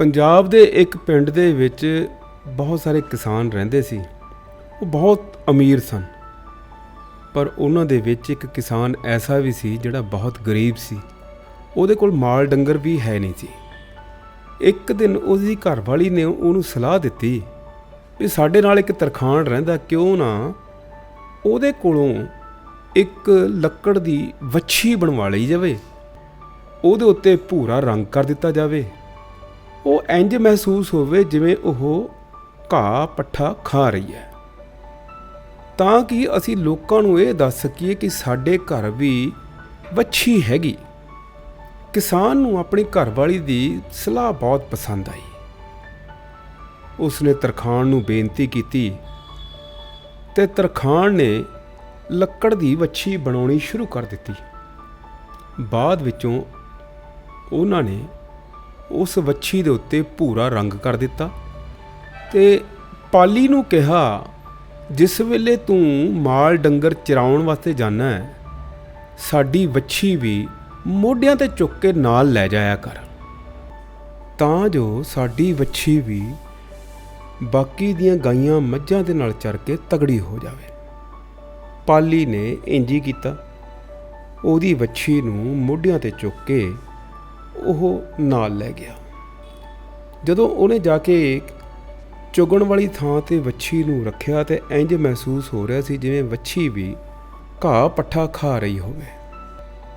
ਪੰਜਾਬ ਦੇ ਇੱਕ ਪਿੰਡ ਦੇ ਵਿੱਚ ਬਹੁਤ ਸਾਰੇ ਕਿਸਾਨ ਰਹਿੰਦੇ ਸੀ। ਉਹ ਬਹੁਤ ਅਮੀਰ ਸਨ। ਪਰ ਉਹਨਾਂ ਦੇ ਵਿੱਚ ਇੱਕ ਕਿਸਾਨ ਐਸਾ ਵੀ ਸੀ ਜਿਹੜਾ ਬਹੁਤ ਗਰੀਬ ਸੀ। ਉਹਦੇ ਕੋਲ ਮਾਲ ਡੰਗਰ ਵੀ ਹੈ ਨਹੀਂ ਸੀ। ਇੱਕ ਦਿਨ ਉਹਦੀ ਘਰਵਾਲੀ ਨੇ ਉਹਨੂੰ ਸਲਾਹ ਦਿੱਤੀ ਵੀ ਸਾਡੇ ਨਾਲ ਇੱਕ ਤਰਖਾਣ ਰਹਿੰਦਾ ਕਿਉਂ ਨਾ? ਉਹਦੇ ਕੋਲੋਂ ਇੱਕ ਲੱਕੜ ਦੀ ਵੱਛੀ ਬਣਵਾ ਲਈ ਜਾਵੇ। ਉਹਦੇ ਉੱਤੇ ਭੂਰਾ ਰੰਗ ਕਰ ਦਿੱਤਾ ਜਾਵੇ। ਉਹ ਇੰਜ ਮਹਿਸੂਸ ਹੋਵੇ ਜਿਵੇਂ ਉਹ ਘਾਹ ਪੱਠਾ ਖਾ ਰਹੀ ਹੈ। ਤਾਂ ਕਿ ਅਸੀਂ ਲੋਕਾਂ ਨੂੰ ਇਹ ਦੱਸ ਸਕੀਏ ਕਿ ਸਾਡੇ ਘਰ ਵੀ ਵੱਛੀ ਹੈਗੀ? ਕਿਸਾਨ ਨੂੰ ਆਪਣੀ ਘਰਵਾਲੀ ਦੀ ਸਲਾਹ ਬਹੁਤ ਪਸੰਦ ਆਈ। ਉਸਨੇ ਤਰਖਾਣ ਨੂੰ ਬੇਨਤੀ ਕੀਤੀ ਤੇ ਤਰਖਾਣ ਨੇ ਲੱਕੜ ਦੀ ਵੱਛੀ ਬਣਾਉਣੀ ਸ਼ੁਰੂ ਕਰ ਦਿੱਤੀ। ਬਾਅਦ ਵਿੱਚੋਂ ਉਹਨਾਂ ਨੇ ਉਸ ਵੱਛੀ ਦੇ ਉੱਤੇ ਭੂਰਾ ਰੰਗ ਕਰ ਦਿੱਤਾ ਤੇ ਪਾਲੀ ਨੂੰ ਕਿਹਾ, ਜਿਸ ਵੇਲੇ ਤੂੰ ਮਾਲ ਡੰਗਰ ਚਰਾਉਣ ਵਾਸਤੇ ਜਾਣਾ ਹੈ, ਸਾਡੀ ਵੱਛੀ ਵੀ ਮੋਢਿਆਂ ਤੇ ਚੁੱਕ ਕੇ ਨਾਲ ਲੈ ਜਾਇਆ ਕਰ। ਤਾਂ ਜੋ ਸਾਡੀ ਵੱਛੀ ਵੀ ਬਾਕੀ ਦੀਆਂ ਗਾਈਆਂ ਮੱਝਾਂ ਦੇ ਨਾਲ ਚਰ ਕੇ ਤਗੜੀ ਹੋ ਜਾਵੇ। ਪਾਲੀ ਨੇ ਇੰਜ ਹੀ ਕੀਤਾ। ਉਹਦੀ ਵੱਛੀ ਨੂੰ ਮੋਢਿਆਂ ਤੇ ਚੁੱਕ ਕੇ ਉਹ ਨਾਲ ਲੈ ਗਿਆ। ਜਦੋਂ ਉਹਨੇ ਜਾ ਕੇ ਚੁਗਣ ਵਾਲੀ ਥਾਂ ਤੇ ਵੱਛੀ ਨੂੰ ਰੱਖਿਆ ਤੇ ਇੰਜ ਮਹਿਸੂਸ ਹੋ ਰਿਹਾ ਸੀ ਜਿਵੇਂ ਵੱਛੀ ਵੀ ਘਾਹ ਪੱਠਾ ਖਾ ਰਹੀ ਹੋਵੇ।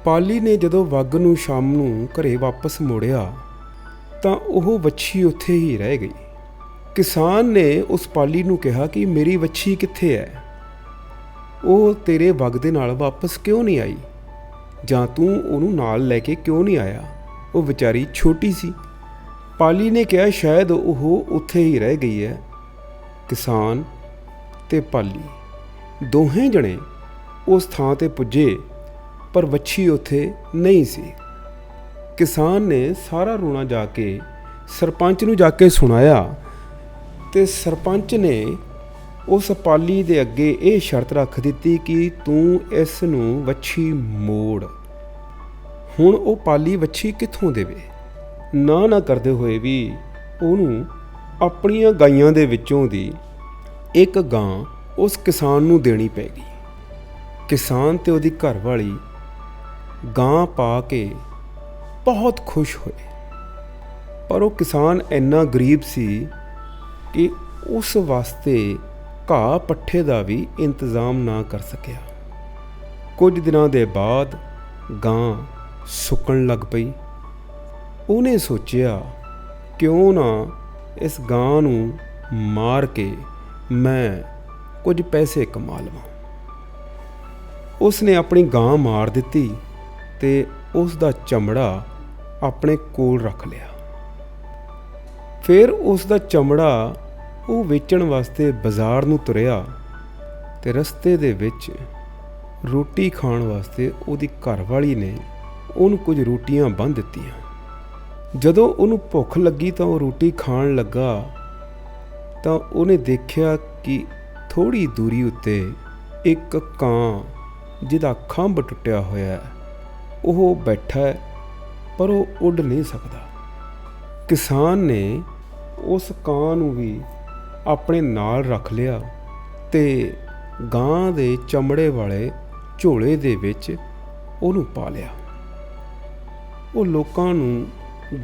ਪਾਲੀ ਨੇ ਜਦੋਂ ਵੱਗ ਨੂੰ ਸ਼ਾਮ ਨੂੰ ਘਰੇ ਵਾਪਸ ਮੋੜਿਆ ਤਾਂ ਉਹ ਵੱਛੀ ਉੱਥੇ ਹੀ ਰਹਿ ਗਈ। ਕਿਸਾਨ ਨੇ ਉਸ ਪਾਲੀ ਨੂੰ ਕਿਹਾ ਕਿ ਮੇਰੀ ਵੱਛੀ ਕਿੱਥੇ ਹੈ ਉਹ ਤੇਰੇ ਵਗ ਦੇ ਨਾਲ ਵਾਪਸ ਕਿਉਂ ਨਹੀਂ ਆਈ? ਜਾਂ ਤੂੰ ਉਹਨੂੰ ਨਾਲ ਲੈ ਕੇ ਕਿਉਂ ਨਹੀਂ ਆਇਆ? ਉਹ ਵਿਚਾਰੀ ਛੋਟੀ ਸੀ। ਪਾਲੀ ਨੇ ਕਿਹਾ, ਸ਼ਾਇਦ ਉਹ ਉੱਥੇ ਹੀ ਰਹਿ ਗਈ ਹੈ, ਕਿਸਾਨ ਤੇ ਪਾਲੀ। ਦੋਹੇ ਜਣੇ ਉਸ ਥਾਂ ਤੇ ਪੁੱਜੇ, ਪਰ ਵੱਛੀ ਉੱਥੇ ਨਹੀਂ ਸੀ। ਕਿਸਾਨ ਨੇ ਸਾਰਾ ਰੋਣਾ ਜਾ ਕੇ ਸਰਪੰਚ ਨੂੰ ਜਾ ਕੇ ਸੁਣਾਇਆ ਤੇ ਸਰਪੰਚ ਨੇ ਉਸ ਪਾਲੀ ਦੇ ਅੱਗੇ ਇਹ ਸ਼ਰਤ ਰੱਖ ਦਿੱਤੀ ਕਿ ਤੂੰ ਇਸ ਨੂੰ ਵੱਛੀ ਮੋੜ। ਹੁਣ ਉਹ ਪਾਲੀ ਵੱਛੀ ਕਿੱਥੋਂ ਦੇਵੇ? ਨਾ ਨਾ ਕਰਦੇ ਹੋਏ ਵੀ ਉਹਨੂੰ ਆਪਣੀਆਂ ਗਾਈਆਂ ਦੇ ਵਿੱਚੋਂ ਦੀ ਇੱਕ ਗਾਂ ਉਸ ਕਿਸਾਨ ਨੂੰ ਦੇਣੀ ਪੈ ਕਿਸਾਨ ਤੇ ਉਹਦੀ ਘਰਵਾਲੀ ਗਾਂ ਪਾ ਕੇ ਬਹੁਤ ਖੁਸ਼ ਹੋਏ। ਪਰ ਉਹ ਕਿਸਾਨ ਇੰਨਾ ਗਰੀਬ ਸੀ ਕਿ ਉਸ ਵਾਸਤੇ ਘਾਹ ਪੱਠੇ ਦਾ ਵੀ ਇੰਤਜ਼ਾਮ ਨਾ ਕਰ ਸਕਿਆ। ਕੁਝ ਦਿਨਾਂ ਦੇ ਬਾਅਦ ਗਾਂ ਸੁੱਕਣ ਲੱਗ ਪਈ। ਉਹਨੇ ਸੋਚਿਆ, ਕਿਉਂ ਨਾ ਇਸ ਗਾਂ ਨੂੰ ਮਾਰ ਕੇ ਮੈਂ ਕੁਝ ਪੈਸੇ ਕਮਾ ਲਵਾਂ। ਉਸ ਨੇ ਆਪਣੀ ਗਾਂ ਮਾਰ ਦਿੱਤੀ ਤੇ ਉਸ ਦਾ ਚਮੜਾ ਆਪਣੇ ਕੋਲ ਰੱਖ ਲਿਆ। ਫਿਰ ਉਸ ਦਾ ਚਮੜਾ ਉਹ ਵੇਚਣ ਵਾਸਤੇ ਬਾਜ਼ਾਰ ਨੂੰ ਤੁਰਿਆ ਤੇ ਰਸਤੇ ਦੇ ਵਿੱਚ ਰੋਟੀ ਖਾਣ ਵਾਸਤੇ ਉਹਦੀ ਘਰਵਾਲੀ ਨੇ ਉਹਨੂੰ ਕੁਝ ਰੋਟੀਆਂ ਬੰਨ ਦਿੱਤੀਆਂ। ਜਦੋਂ ਉਹਨੂੰ ਭੁੱਖ ਲੱਗੀ ਤਾਂ ਉਹ ਰੋਟੀ ਖਾਣ ਲੱਗਾ ਤਾਂ ਉਹਨੇ ਦੇਖਿਆ ਕਿ ਥੋੜੀ ਦੂਰੀ ਉੱਤੇ ਇੱਕ ਕਾਂ ਜਿਹਦਾ ਖੰਭ ਟੁੱਟਿਆ ਹੋਇਆ ਹੈ। ਉਹ ਬੈਠਾ ਹੈ, ਪਰ ਉਹ ਉੱਡ ਨਹੀਂ ਸਕਦਾ। ਕਿਸਾਨ ਨੇ ਉਸ ਕਾਂ ਨੂੰ ਵੀ ਆਪਣੇ ਨਾਲ ਰੱਖ ਲਿਆ ਤੇ ਗਾਂ ਦੇ ਚਮੜੇ ਵਾਲੇ ਝੋਲੇ ਦੇ ਵਿੱਚ ਉਹਨੂੰ ਪਾ ਲਿਆ। ਉਹ ਲੋਕਾਂ ਨੂੰ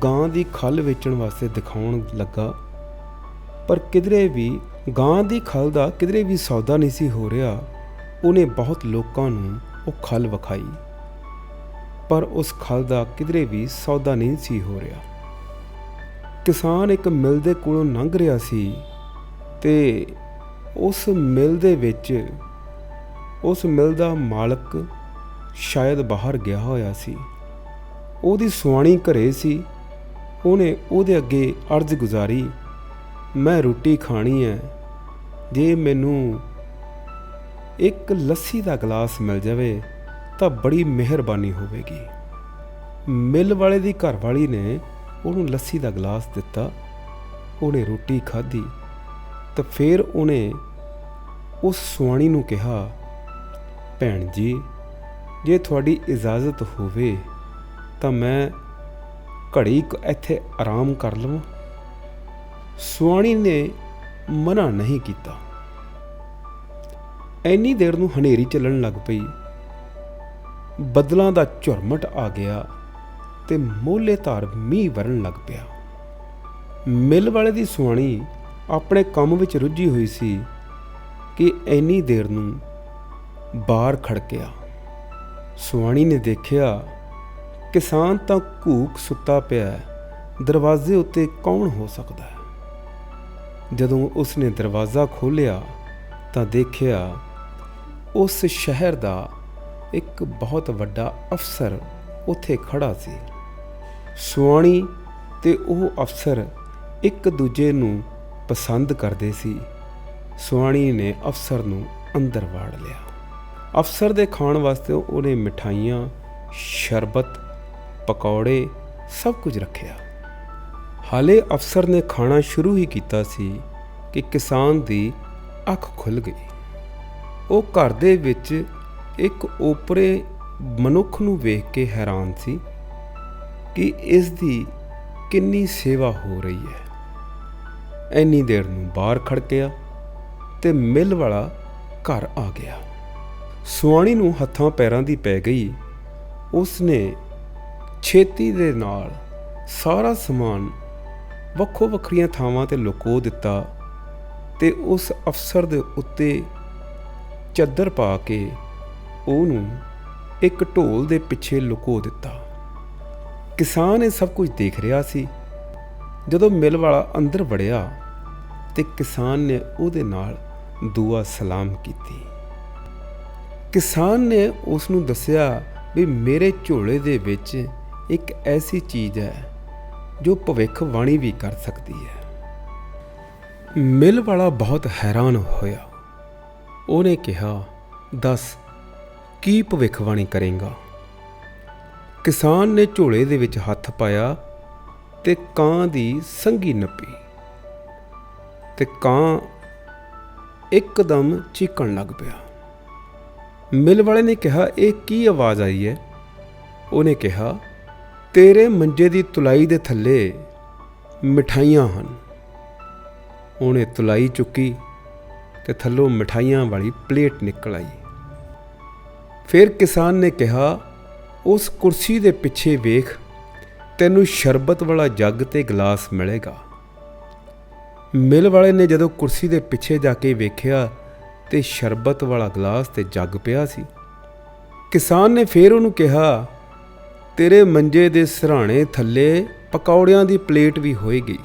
ਗਾਂ ਦੀ ਖੱਲ ਵੇਚਣ ਵਾਸਤੇ ਦਿਖਾਉਣ ਲੱਗਾ। ਪਰ ਕਿਧਰੇ ਵੀ ਗਾਂ ਦੀ ਖੱਲ ਦਾ ਕਿਧਰੇ ਵੀ ਸੌਦਾ ਨਹੀਂ ਸੀ ਹੋ ਰਿਹਾ, ਉਹਨੇ ਬਹੁਤ ਲੋਕਾਂ ਨੂੰ ਉਹ ਖੱਲ ਵਿਖਾਈ। ਪਰ ਉਸ ਖੱਲ ਦਾ ਕਿਧਰੇ ਵੀ ਸੌਦਾ ਨਹੀਂ ਸੀ ਹੋ ਰਿਹਾ। ਕਿਸਾਨ ਇੱਕ ਮਿਲ ਦੇ ਕੋਲੋਂ ਲੰਘ ਰਿਹਾ ਸੀ ਤੇ ਉਸ ਮਿਲ ਦੇ ਵਿੱਚ ਉਸ ਮਿਲ ਦਾ ਮਾਲਕ ਸ਼ਾਇਦ ਬਾਹਰ ਗਿਆ ਹੋਇਆ ਸੀ। ਉਹਦੀ ਸੁਆਣੀ ਘਰੇ ਸੀ। ਉਹਨੇ ਉਹਦੇ ਅੱਗੇ ਅਰਜ਼ ਗੁਜ਼ਾਰੀ, ਮੈਂ ਰੋਟੀ ਖਾਣੀ ਹੈ ਜੇ ਮੈਨੂੰ ਇੱਕ ਲੱਸੀ ਦਾ ਗਲਾਸ ਮਿਲ ਜਾਵੇ, ਤਾਂ ਬੜੀ ਮਿਹਰਬਾਨੀ ਹੋਵੇਗੀ। ਮਿਲ ਵਾਲੇ ਦੀ ਘਰਵਾਲੀ ਨੇ ਉਹਨੂੰ ਲੱਸੀ ਦਾ ਗਲਾਸ ਦਿੱਤਾ। ਉਹਨੇ ਰੋਟੀ ਖਾਧੀ, ਤਾਂ ਫਿਰ ਉਹਨੇ ਉਸ ਸੁਆਣੀ ਨੂੰ ਕਿਹਾ, ਭੈਣ ਜੀ, ਜੇ ਤੁਹਾਡੀ ਇਜਾਜ਼ਤ ਹੋਵੇ ਤਾਂ ਮੈਂ ਘੜੀ ਕੁ ਇੱਥੇ ਆਰਾਮ ਕਰ ਲਵਾਂ। ਸੁਆਣੀ ਨੇ ਮਨਾ ਨਹੀਂ ਕੀਤਾ। ਐਨੀ ਦੇਰ ਨੂੰ ਹਨੇਰੀ ਚੱਲਣ ਲੱਗ ਪਈ। ਬੱਦਲਾਂ ਦਾ ਝੁਰਮਟ ਆ ਗਿਆ ਤੇ ਮੋਲੇ ਧਾਰ ਮੀਂਹ ਵਰਨ ਲੱਗ ਪਿਆ। ਮਿਲ ਵਾਲੇ ਦੀ ਸੁਆਣੀ ਆਪਣੇ ਕੰਮ ਵਿੱਚ ਰੁੱਝੀ ਹੋਈ ਸੀ ਕਿ ਐਨੀ ਦੇਰ ਨੂੰ ਬਾਹਰ ਖੜਕਿਆ। ਸੁਆਣੀ ਨੇ ਦੇਖਿਆ ਕਿਸਾਨ ਤਾਂ ਘੂਕ ਸੁੱਤਾ ਪਿਆ ਹੈ। ਦਰਵਾਜ਼ੇ ਉੱਤੇ ਕੌਣ ਹੋ ਸਕਦਾ ਹੈ? ਜਦੋਂ ਉਸਨੇ ਦਰਵਾਜ਼ਾ ਖੋਲ੍ਹਿਆ ਤਾਂ ਦੇਖਿਆ ਉਸ ਸ਼ਹਿਰ ਦਾ ਇੱਕ ਬਹੁਤ ਵੱਡਾ ਅਫਸਰ ਉੱਥੇ ਖੜਾ ਸੀ। ਸੁਆਣੀ ਤੇ ਉਹ ਅਫਸਰ ਇੱਕ ਦੂਜੇ ਨੂੰ ਪਸੰਦ ਕਰਦੇ ਸੀ। ਸੁਆਣੀ ਨੇ ਅਫਸਰ ਨੂੰ ਅੰਦਰ ਵਾੜ ਲਿਆ। ਅਫਸਰ ਦੇ ਖਾਣ ਵਾਸਤੇ ਉਹਨੇ ਮਠਾਈਆਂ, ਸ਼ਰਬਤ ਪਕੌੜੇ, ਸਭ ਕੁਝ ਰੱਖਿਆ। ਹਾਲੇ ਅਫਸਰ ਨੇ ਖਾਣਾ ਸ਼ੁਰੂ ਹੀ ਕੀਤਾ ਸੀ ਕਿ ਕਿਸਾਨ ਦੀ ਅੱਖ ਖੁੱਲ ਗਈ। ਉਹ ਘਰ ਦੇ ਵਿੱਚ ਇੱਕ ਓਪਰੇ ਮਨੁੱਖ ਨੂੰ ਵੇਖ ਕੇ ਹੈਰਾਨ ਸੀ ਕਿ ਇਸ ਦੀ ਕਿੰਨੀ ਸੇਵਾ ਹੋ ਰਹੀ ਹੈ। ਐਨੀ ਦੇਰ ਨੂੰ ਬਾਹਰ ਖੜਕਿਆ ਤੇ ਮਿਲ ਵਾਲਾ ਘਰ ਆ ਗਿਆ। ਸੁਆਣੀ ਨੂੰ ਹੱਥਾਂ ਪੈਰਾਂ ਦੀ ਪੈ ਗਈ। ਉਸ ਨੇ ਛੇਤੀ ਦੇ ਨਾਲ ਸਾਰਾ ਸਮਾਨ ਵੱਖੋ ਵੱਖਰੀਆਂ ਥਾਵਾਂ ਤੇ ਲੁਕੋ ਦਿੱਤਾ ਤੇ ਉਸ ਅਫਸਰ ਦੇ ਉੱਤੇ ਚੱਦਰ ਪਾ ਕੇ ਉਹਨੂੰ ਇੱਕ ਢੋਲ ਦੇ ਪਿੱਛੇ ਲੁਕੋ ਦਿੱਤਾ। ਕਿਸਾਨ ਇਹ ਸਭ ਕੁਝ ਦੇਖ ਰਿਹਾ ਸੀ। ਜਦੋਂ ਮਿਲ ਵਾਲਾ ਅੰਦਰ ਵੜਿਆ ਤੇ ਕਿਸਾਨ ਨੇ ਉਹਦੇ ਨਾਲ ਦੁਆ ਸਲਾਮ ਕੀਤੀ। ਕਿਸਾਨ ਨੇ ਉਸ ਨੂੰ ਦੱਸਿਆ ਵੀ ਮੇਰੇ ਝੋਲੇ ਦੇ ਵਿੱਚ ਇੱਕ ਐਸੀ ਚੀਜ਼ ਹੈ ਜੋ ਭਵਿੱਖਬਾਣੀ ਵੀ ਕਰ ਸਕਦੀ ਹੈ। ਮਿਲ ਵਾਲਾ ਬਹੁਤ ਹੈਰਾਨ ਹੋਇਆ। ਉਹਨੇ ਕਿਹਾ, ਦੱਸ, ਕੀ ਭਵਿੱਖਬਾਣੀ ਕਰੇਗਾ? ਕਿਸਾਨ ਨੇ ਝੋਲੇ ਦੇ ਵਿੱਚ ਹੱਥ ਪਾਇਆ ਤੇ ਕਾਂ ਦੀ ਸੰਗੀ ਨੱਪੀ ਤੇ ਕਾਂ ਇੱਕਦਮ ਚੀਕਣ ਲੱਗ ਪਿਆ। ਮਿਲ ਵਾਲੇ ਨੇ ਕਿਹਾ, ਇਹ ਕੀ ਆਵਾਜ਼ ਆਈ ਹੈ? ਉਹਨੇ ਕਿਹਾ ਤੇਰੇ ਮੰਜੇ ਦੀ ਤੁਲਾਈ ਦੇ ਥੱਲੇ ਮਠਾਈਆਂ ਹਨ। ਉਹਨੇ ਤੁਲਾਈ ਚੁੱਕੀ ਤੇ ਥੱਲੋਂ ਮਠਾਈਆਂ ਵਾਲੀ ਪਲੇਟ ਨਿਕਲ ਆਈ। ਫਿਰ ਕਿਸਾਨ ਨੇ ਕਿਹਾ, ਉਸ ਕੁਰਸੀ ਦੇ ਪਿੱਛੇ ਵੇਖ, ਤੈਨੂੰ ਸ਼ਰਬਤ ਵਾਲਾ ਜੱਗ ਤੇ ਗਲਾਸ ਮਿਲੇਗਾ। ਮਿਲ ਵਾਲੇ ਨੇ ਜਦੋਂ ਕੁਰਸੀ ਦੇ ਪਿੱਛੇ ਜਾ ਕੇ ਵੇਖਿਆ ਤੇ ਸ਼ਰਬਤ ਵਾਲਾ ਗਲਾਸ ਤੇ ਜੱਗ ਪਿਆ ਸੀ। ਕਿਸਾਨ ਨੇ ਫੇਰ ਉਹਨੂੰ ਕਿਹਾ ਤੇਰੇ ਮੰਜੇ ਦੇ ਸਰਾਣੇ ਥੱਲੇ ਪਕੌੜਿਆਂ ਦੀ ਪਲੇਟ ਵੀ ਹੋਏਗੀ।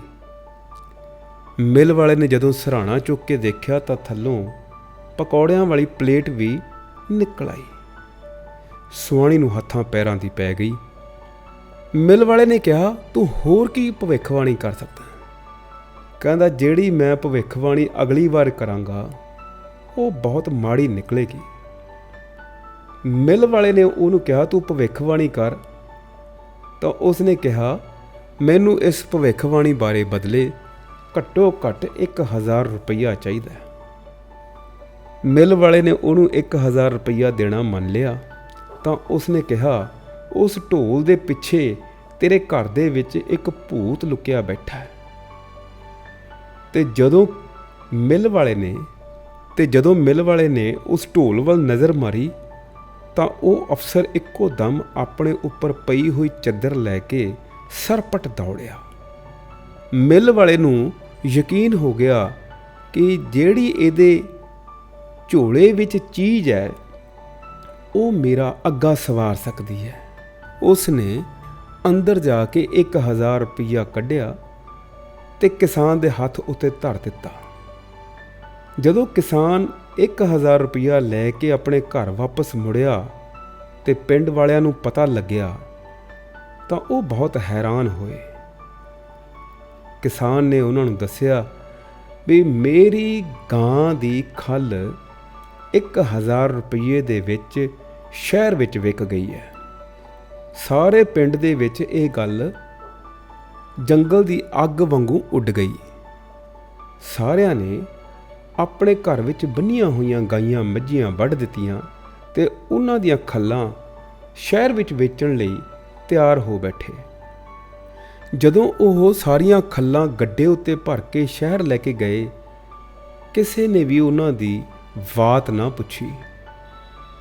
ਮਿਲ ਵਾਲੇ ਨੇ ਜਦੋਂ ਸਰਾਣਾ ਚੁੱਕ ਕੇ ਦੇਖਿਆ ਤਾਂ ਥੱਲੋਂ ਪਕੌੜਿਆਂ ਵਾਲੀ ਪਲੇਟ ਵੀ ਨਿਕਲ ਆਈ। ਸੁਆਣੀ ਨੂੰ ਹੱਥਾਂ ਪੈਰਾਂ ਦੀ ਪੈ ਗਈ। ਮਿਲ ਵਾਲੇ ਨੇ ਕਿਹਾ, ਤੂੰ ਹੋਰ ਕੀ ਭਵਿੱਖਬਾਣੀ ਕਰ ਸਕਦਾ ਕਹਿੰਦਾ, ਜਿਹੜੀ ਮੈਂ ਭਵਿੱਖਬਾਣੀ ਅਗਲੀ ਵਾਰ ਕਰਾਂਗਾ, ਉਹ ਬਹੁਤ ਮਾੜੀ ਨਿਕਲੇਗੀ। ਮਿਲ ਵਾਲੇ ਨੇ ਉਹਨੂੰ ਕਿਹਾ, ਤੂੰ ਭਵਿੱਖਬਾਣੀ ਕਰ ਤਾਂ ਉਸਨੇ ਕਿਹਾ, ਮੈਨੂੰ ਇਸ ਭਵਿੱਖਬਾਣੀ ਬਾਰੇ ਬਦਲੇ ਘੱਟੋ ਘੱਟ 1000 ਰੁਪਈਆ ਚਾਹੀਦਾ ਮਿਲ ਵਾਲੇ ਨੇ ਉਹਨੂੰ 1000 ਰੁਪਈਆ ਦੇਣਾ ਮੰਨ ਲਿਆ, ਤਾਂ ਉਸਨੇ ਕਿਹਾ, ਉਸ ਢੋਲ ਦੇ ਪਿੱਛੇ ਤੇਰੇ ਘਰ ਦੇ ਵਿੱਚ ਇੱਕ ਭੂਤ ਲੁਕਿਆ ਬੈਠਾ ਹੈ। ਤੇ ਜਦੋਂ ਮਿਲ ਵਾਲੇ ਨੇ ਤੇ ਜਦੋਂ ਮਿਲ ਵਾਲੇ ਨੇ ਉਸ ਢੋਲ ਵੱਲ ਨਜ਼ਰ ਮਾਰੀ ਤਾਂ ਉਹ ਅਫਸਰ ਇੱਕੋ ਦਮ ਆਪਣੇ ਉੱਪਰ ਪਈ ਹੋਈ ਚੱਦਰ ਲੈ ਕੇ ਸਰਪਟ ਦੌੜਿਆ। ਮਿਲ ਵਾਲੇ ਨੂੰ ਯਕੀਨ ਹੋ ਗਿਆ ਕਿ ਜਿਹੜੀ ਇਹਦੇ ਝੋਲੇ ਵਿੱਚ ਚੀਜ਼ ਹੈ, ਉਹ ਮੇਰਾ ਅੱਗਾ ਸਵਾਰ ਸਕਦੀ ਹੈ। ਉਸ ਨੇ ਅੰਦਰ ਜਾ ਕੇ 1000 ਰੁਪਈਆ ਕੱਢਿਆ ਤੇ ਕਿਸਾਨ ਦੇ ਹੱਥ ਉੱਤੇ ਧਰ ਦਿੱਤਾ। ਜਦੋਂ ਕਿਸਾਨ 1000 ਰੁਪਈਆ ਲੈ ਕੇ ਆਪਣੇ ਘਰ ਵਾਪਸ ਮੁੜਿਆ ਤੇ ਪਿੰਡ ਵਾਲਿਆਂ ਨੂੰ ਪਤਾ ਲੱਗਿਆ ਤਾਂ ਉਹ ਬਹੁਤ ਹੈਰਾਨ ਹੋਏ। ਕਿਸਾਨ ਨੇ ਉਹਨਾਂ ਨੂੰ ਦੱਸਿਆ ਵੀ ਮੇਰੀ ਗਾਂ ਦੀ ਖੱਲ 1000 ਰੁਪਏ ਦੇ ਵਿੱਚ ਸ਼ਹਿਰ ਵਿੱਚ ਵਿਕ ਗਈ ਹੈ। ਸਾਰੇ ਪਿੰਡ ਦੇ ਵਿੱਚ ਇਹ ਗੱਲ ਜੰਗਲ ਦੀ ਅੱਗ ਵਾਂਗੂ ਉੱਡ ਗਈ। ਸਾਰਿਆਂ ਨੇ ਆਪਣੇ ਘਰ ਵਿੱਚ ਬੰਨੀਆਂ ਹੋਈਆਂ ਗਾਈਆਂ ਮੱਝੀਆਂ ਵੱਢ ਦਿੱਤੀਆਂ ਤੇ ਉਹਨਾਂ ਦੀਆਂ ਖੱਲਾਂ ਸ਼ਹਿਰ ਵਿੱਚ ਵੇਚਣ ਲਈ ਤਿਆਰ ਹੋ ਬੈਠੇ। ਜਦੋਂ ਉਹ ਸਾਰੀਆਂ ਖੱਲਾਂ ਗੱਡੇ ਉੱਤੇ ਭਰ ਕੇ ਸ਼ਹਿਰ ਲੈ ਕੇ ਗਏ, ਕਿਸੇ ਨੇ ਵੀ ਉਹਨਾਂ ਦੀ ਬਾਤ ਨਾ ਪੁੱਛੀ।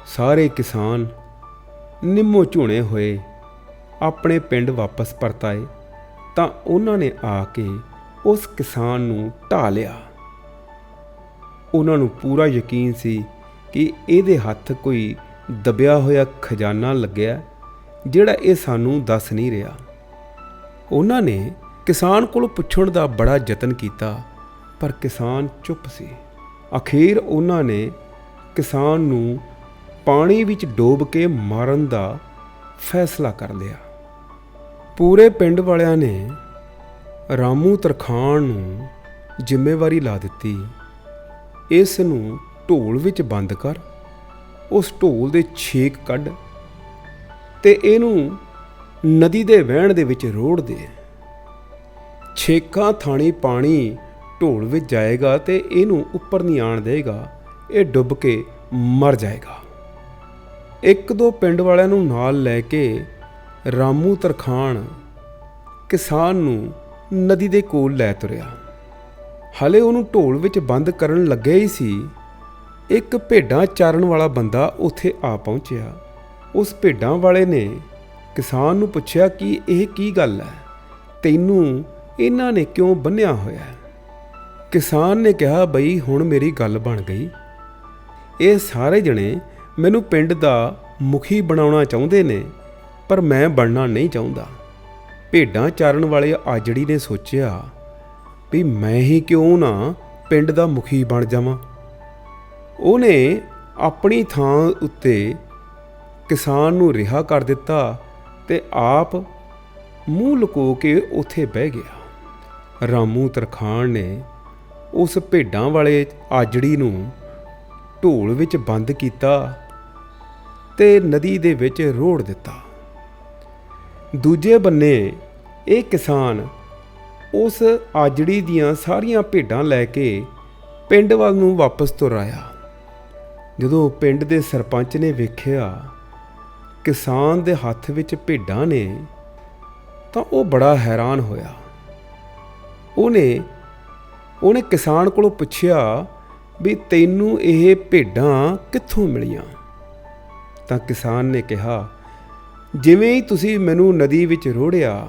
ਸਾਰੇ ਕਿਸਾਨ ਨਿੰਮੋ ਝੂਣੇ ਹੋਏ ਆਪਣੇ ਪਿੰਡ ਵਾਪਸ ਪਰਤ ਆਏ ਤਾਂ ਉਹਨਾਂ ਨੇ ਆ ਕੇ ਉਸ ਕਿਸਾਨ ਨੂੰ ਢਾ ਲਿਆ। ਉਹਨਾਂ ਨੂੰ ਪੂਰਾ ਯਕੀਨ ਸੀ ਕਿ ਇਹਦੇ ਹੱਥ ਕੋਈ ਦਬਿਆ ਹੋਇਆ ਖਜ਼ਾਨਾ ਲੱਗਿਆ ਜਿਹੜਾ ਇਹ ਸਾਨੂੰ ਦੱਸ ਨਹੀਂ ਰਿਹਾ। ਉਹਨਾਂ ਨੇ ਕਿਸਾਨ ਕੋਲ ਪੁੱਛਣ ਦਾ ਬੜਾ ਯਤਨ ਕੀਤਾ, ਪਰ ਕਿਸਾਨ ਚੁੱਪ ਸੀ। ਅਖੀਰ ਉਹਨਾਂ ਨੇ ਕਿਸਾਨ ਨੂੰ ਪਾਣੀ ਵਿੱਚ ਡੋਬ ਕੇ ਮਾਰਨ ਦਾ ਫੈਸਲਾ ਕਰ ਲਿਆ। ਪੂਰੇ ਪਿੰਡ ਵਾਲਿਆਂ ਨੇ ਰਾਮੂ ਤਰਖਾਨ ਨੂੰ ਜ਼ਿੰਮੇਵਾਰੀ ਲਾ ਦਿੱਤੀ। ਇਸ ਨੂੰ ਢੋਲ ਵਿੱਚ ਬੰਦ ਕਰ, ਉਸ ਢੋਲ ਦੇ ਛੇਕ ਕੱਢ ਤੇ ਇਹਨੂੰ ਨਦੀ ਦੇ ਵਹਿਣ ਦੇ ਵਿੱਚ ਰੋੜ ਦੇ। ਛੇਕਾਂ ਥਾਣੀ ਪਾਣੀ ਢੋਲ ਵਿੱਚ ਜਾਏਗਾ ਤੇ ਇਹਨੂੰ ਉੱਪਰ ਨਹੀਂ ਆਣ ਦੇਗਾ, ਇਹ ਡੁੱਬ ਕੇ ਮਰ ਜਾਏਗਾ। ਇੱਕ ਦੋ ਪਿੰਡ ਵਾਲਿਆਂ ਨੂੰ ਨਾਲ ਲੈ ਕੇ ਰਾਮੂ ਤਰਖਾਨ ਕਿਸਾਨ ਨੂੰ ਨਦੀ ਦੇ ਕੋਲ ਲੈ ਤੁਰਿਆ। ਹਲੇ ਉਹਨੂੰ ਢੋਲ ਵਿੱਚ ਬੰਦ ਕਰਨ ਲੱਗਿਆ ਹੀ ਸੀ। ਇੱਕ ਭੇਡਾਂ ਚਾਰਨ ਵਾਲਾ ਬੰਦਾ ਉੱਥੇ ਆ ਪਹੁੰਚਿਆ। ਉਸ ਭੇਡਾਂ ਵਾਲੇ ਨੇ ਕਿਸਾਨ ਨੂੰ ਪੁੱਛਿਆ ਕਿ ਇਹ ਕੀ ਗੱਲ ਹੈ? ਤੈਨੂੰ ਇਹਨਾਂ ਨੇ ਕਿਉਂ ਬੰਨਿਆ ਹੋਇਆ? ਕਿਸਾਨ ਨੇ ਕਿਹਾ, ਬਈ, ਹੁਣ ਮੇਰੀ ਗੱਲ ਬਣ ਗਈ। ਇਹ ਸਾਰੇ ਜਣੇ ਮੈਨੂੰ ਪਿੰਡ ਦਾ ਮੁਖੀ ਬਣਾਉਣਾ ਚਾਹੁੰਦੇ ਨੇ, ਪਰ ਮੈਂ ਬਣਨਾ ਨਹੀਂ ਚਾਹੁੰਦਾ। ਭੇਡਾਂ ਚਾਰਨ ਵਾਲੇ ਆਜੜੀ ਨੇ ਸੋਚਿਆ ਵੀ ਮੈਂ ਹੀ ਕਿਉਂ ਨਾ ਪਿੰਡ ਦਾ ਮੁਖੀ ਬਣ ਜਾਵਾਂ? ਉਹਨੇ ਆਪਣੀ ਥਾਂ ਉੱਤੇ ਕਿਸਾਨ ਨੂੰ ਰਿਹਾ ਕਰ ਦਿੱਤਾ ਤੇ ਆਪ ਮੂੰਹ ਲੁਕੋ ਕੇ ਉੱਥੇ ਬਹਿ ਗਿਆ। ਰਾਮੂ ਤਰਖਾਨ ਨੇ ਉਸ ਭੇਡਾਂ ਵਾਲੇ ਆਜੜੀ ਨੂੰ ਢੋਲ ਵਿੱਚ ਬੰਦ ਕੀਤਾ ਤੇ ਨਦੀ ਦੇ ਵਿੱਚ ਰੋੜ ਦਿੱਤਾ। ਦੂਜੇ ਬੰਨੇ ਇਹ ਕਿਸਾਨ ਉਸ ਆਜੜੀ ਦੀਆਂ ਸਾਰੀਆਂ ਭੇਡਾਂ ਲੈ ਕੇ ਪਿੰਡ ਵੱਲ ਨੂੰ ਵਾਪਸ ਤੁਰ ਆਇਆ। ਜਦੋਂ ਪਿੰਡ ਦੇ ਸਰਪੰਚ ਨੇ ਵੇਖਿਆ, ਕਿਸਾਨ ਦੇ ਹੱਥ ਵਿੱਚ ਭੇਡਾਂ ਨੇ, ਤਾਂ ਉਹ ਬੜਾ ਹੈਰਾਨ ਹੋਇਆ। ਉਹਨੇ ਉਹਨੇ ਕਿਸਾਨ ਕੋਲੋਂ ਪੁੱਛਿਆ ਵੀ ਤੈਨੂੰ ਇਹ ਭੇਡਾਂ ਕਿੱਥੋਂ ਮਿਲੀਆਂ? ਤਾਂ ਕਿਸਾਨ ਨੇ ਕਿਹਾ, ਜਿਵੇਂ ਹੀ ਤੁਸੀਂ ਮੈਨੂੰ ਨਦੀ ਵਿੱਚ ਰੋੜਿਆ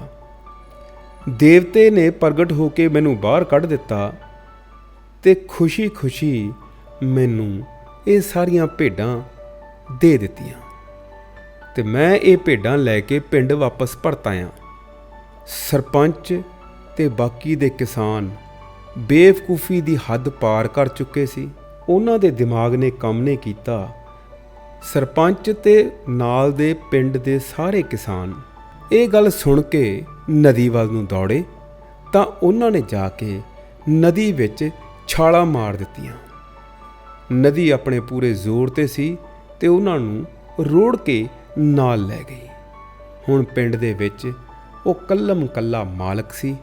ਦੇਵਤੇ ਨੇ ਪ੍ਰਗਟ ਹੋ ਕੇ ਮੈਨੂੰ ਬਾਹਰ ਕੱਢ ਦਿੱਤਾ ਤੇ ਖੁਸ਼ੀ-ਖੁਸ਼ੀ ਮੈਨੂੰ ਇਹ ਸਾਰੀਆਂ ਭੇਡਾਂ ਦੇ ਦਿੱਤੀਆਂ ਤੇ ਮੈਂ ਇਹ ਭੇਡਾਂ ਲੈ ਕੇ ਪਿੰਡ ਵਾਪਸ ਪਰਤ ਆਇਆ। ਸਰਪੰਚ ਤੇ ਬਾਕੀ ਦੇ ਕਿਸਾਨ ਬੇਵਕੂਫੀ ਦੀ ਹੱਦ ਪਾਰ ਕਰ ਚੁੱਕੇ ਸੀ। ਉਹਨਾਂ ਦੇ ਦਿਮਾਗ ਨੇ ਕੰਮ ਨਹੀਂ ਕੀਤਾ। ਸਰਪੰਚ ਤੇ ਨਾਲ ਦੇ ਪਿੰਡ ਦੇ ਸਾਰੇ ਕਿਸਾਨ ਇਹ ਗੱਲ ਸੁਣ ਕੇ ਨਦੀ ਵੱਲ ਨੂੰ ਦੌੜੇ ਤਾਂ ਉਹਨਾਂ ਨੇ ਜਾ ਕੇ ਨਦੀ ਵਿੱਚ ਛਾਲਾਂ ਮਾਰ ਦਿੱਤੀਆਂ। ਨਦੀ ਆਪਣੇ ਪੂਰੇ ਜ਼ੋਰ ਤੇ ਸੀ ਤੇ ਉਹਨਾਂ ਨੂੰ ਰੋੜ ਕੇ ਨਾਲ ਲੈ ਗਈ। ਹੁਣ ਪਿੰਡ ਦੇ ਵਿੱਚ ਉਹ ਕੱਲਮ ਕੱਲਾ ਮਾਲਕ ਸੀ।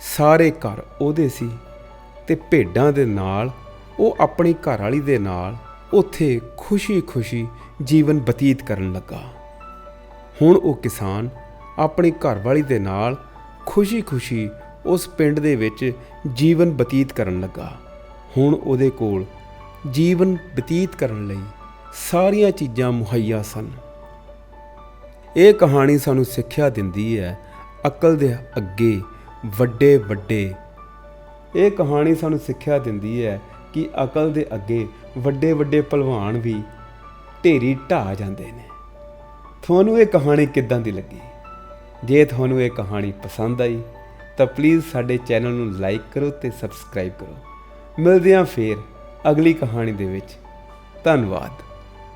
ਸਾਰੇ ਘਰ ਉਹਦੇ ਸੀ ਤੇ ਭੇਡਾਂ ਦੇ ਨਾਲ, ਉਹ ਆਪਣੀ ਘਰਵਾਲੀ ਦੇ ਨਾਲ ਉੱਥੇ ਖੁਸ਼ੀ-ਖੁਸ਼ੀ ਜੀਵਨ ਬਤੀਤ ਕਰਨ ਲੱਗਾ। ਹੁਣ ਉਹ ਕਿਸਾਨ ਆਪਣੀ ਘਰਵਾਲੀ ਦੇ ਨਾਲ ਖੁਸ਼ੀ-ਖੁਸ਼ੀ ਉਸ ਪਿੰਡ ਦੇ ਵਿੱਚ ਜੀਵਨ ਬਤੀਤ ਕਰਨ ਲੱਗਾ। ਹੁਣ ਉਹਦੇ ਕੋਲ ਜੀਵਨ ਬਤੀਤ ਕਰਨ ਲਈ ਸਾਰੀਆਂ ਚੀਜ਼ਾਂ ਮੁਹੱਈਆ ਸਨ। ਇਹ ਕਹਾਣੀ ਸਾਨੂੰ ਸਿੱਖਿਆ ਦਿੰਦੀ ਹੈ ਅਕਲ ਦੇ ਅੱਗੇ ਵੱਡੇ ਵੱਡੇ ਇਹ ਕਹਾਣੀ ਸਾਨੂੰ ਸਿੱਖਿਆ ਦਿੰਦੀ ਹੈ ਕਿ ਅਕਲ ਦੇ ਅੱਗੇ ਵੱਡੇ ਵੱਡੇ ਪਹਿਲਵਾਨ ਵੀ ਢੇਰੀ ਢਾ ਜਾਂਦੇ ਨੇ। ਤੁਹਾਨੂੰ ਇਹ ਕਹਾਣੀ ਕਿੱਦਾਂ ਦੀ ਲੱਗੀ? ਜੇ ਤੁਹਾਨੂੰ ਇਹ ਕਹਾਣੀ ਪਸੰਦ ਆਈ, ਤਾਂ ਪਲੀਜ਼ ਸਾਡੇ ਚੈਨਲ ਨੂੰ ਲਾਈਕ ਕਰੋ ਤੇ ਸਬਸਕ੍ਰਾਈਬ ਕਰੋ। ਮਿਲਦੇ ਹਾਂ ਫੇਰ ਅਗਲੀ ਕਹਾਣੀ ਦੇ ਵਿੱਚ। ਧੰਨਵਾਦ।